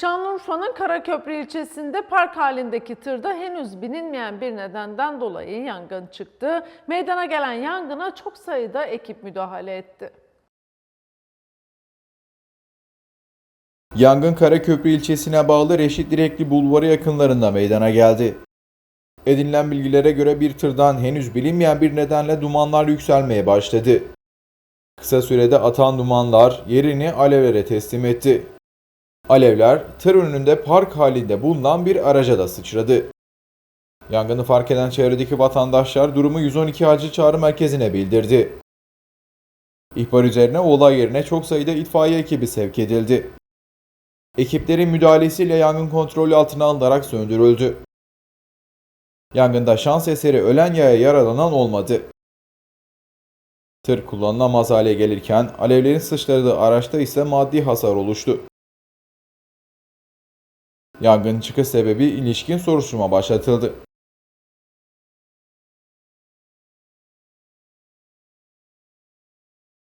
Şanlıurfa'nın Karaköprü ilçesinde park halindeki tırda henüz bilinmeyen bir nedenden dolayı yangın çıktı. Meydana gelen yangına çok sayıda ekip müdahale etti. Yangın Karaköprü ilçesine bağlı Reşit Direkli Bulvarı yakınlarında meydana geldi. Edinilen bilgilere göre bir tırdan henüz bilinmeyen bir nedenle dumanlar yükselmeye başladı. Kısa sürede atan dumanlar yerini alevlere teslim etti. Alevler tır önünde park halinde bulunan bir araca da sıçradı. Yangını fark eden çevredeki vatandaşlar durumu 112 acil çağrı merkezine bildirdi. İhbar üzerine olay yerine çok sayıda itfaiye ekibi sevk edildi. Ekiplerin müdahalesiyle yangın kontrolü altına alınarak söndürüldü. Yangında şans eseri ölen yaya yaralanan olmadı. Tır kullanılamaz hale gelirken alevlerin sıçradığı araçta ise maddi hasar oluştu. Yangın çıkış sebebi ilişkin soruşturma başlatıldı.